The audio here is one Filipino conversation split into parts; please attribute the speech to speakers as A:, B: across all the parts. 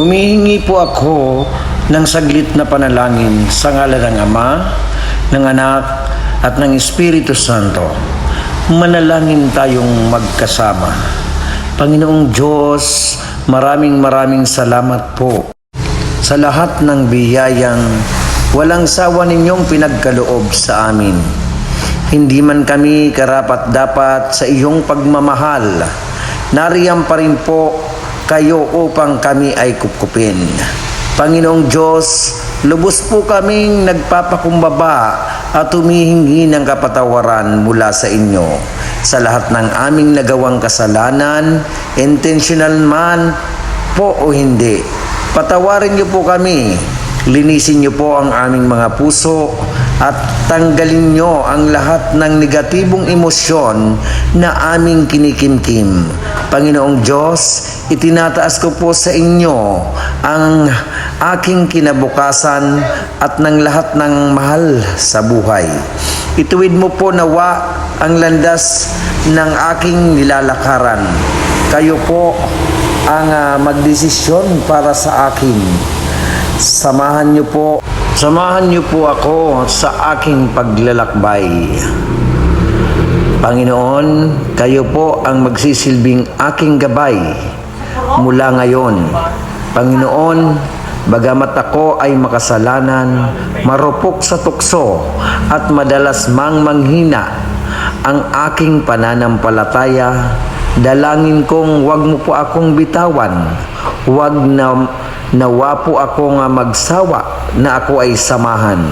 A: Humihingi po ako ng saglit na panalangin sa ngala ng Ama, ng Anak, at ng Espiritu Santo. Manalangin tayong magkasama. Panginoong Diyos, maraming maraming salamat po sa lahat ng biyayang walang sawa ninyong pinagkaloob sa amin. Hindi man kami karapat dapat sa iyong pagmamahal. Nariyan pa rin po kayo upang kami ay kupkupin. Panginoong Diyos, lubos po kaming nagpapakumbaba at humihingi ng kapatawaran mula sa inyo sa lahat ng aming nagawang kasalanan, intentional man po o hindi. Patawarin niyo po kami. Linisin niyo po ang aming mga puso at tanggalin niyo ang lahat ng negatibong emosyon na aming kinikimkim. Panginoong Diyos, itinataas ko po sa inyo ang aking kinabukasan at ng lahat ng mahal sa buhay. Ituwid mo po nawa ang landas ng aking nilalakaran. Kayo po ang ah, magdesisyon para sa akin. Samahan niyo po, samahan niyo po ako sa aking paglalakbay. Panginoon, kayo po ang magsisilbing aking gabay mula ngayon. Panginoon, bagamat ako ay makasalanan, marupok sa tukso at madalas mang manghina ang aking pananampalataya, dalangin kong wag mo po akong bitawan, wag na nawa po ako nga magsawa na ako ay samahan.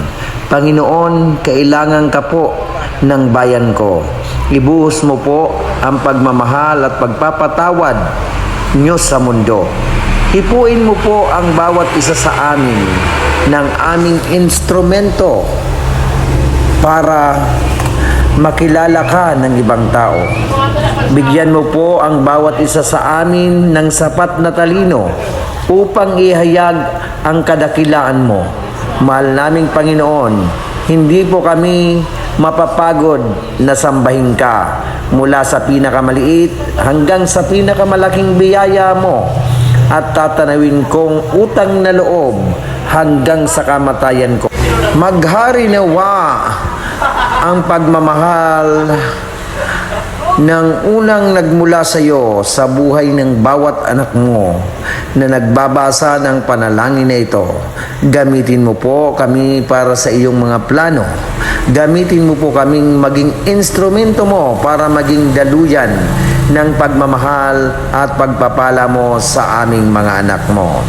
A: Panginoon, kailangan ka po ng bayan ko. Ibuhos mo po ang pagmamahal at pagpapatawad nyo sa mundo. Hipuin mo po ang bawat isa sa amin ng aming instrumento para makilala ka ng ibang tao. Bigyan mo po ang bawat isa sa amin ng sapat na talino upang ihayag ang kadakilaan mo. Mahal naming Panginoon, hindi po kami mapapagod na sambahin ka mula sa pinakamaliit hanggang sa pinakamalaking biyaya mo at tatanawin kong utang na loob hanggang sa kamatayan ko. Maghari nawa ang pagmamahal ng unang nagmula sa iyo sa buhay ng bawat anak mo na nagbabasa ng panalangin na ito. Gamitin mo po kami para sa iyong mga plano. Gamitin mo po kaming maging instrumento mo para maging daluyan ng pagmamahal at pagpapala mo sa aming mga anak mo.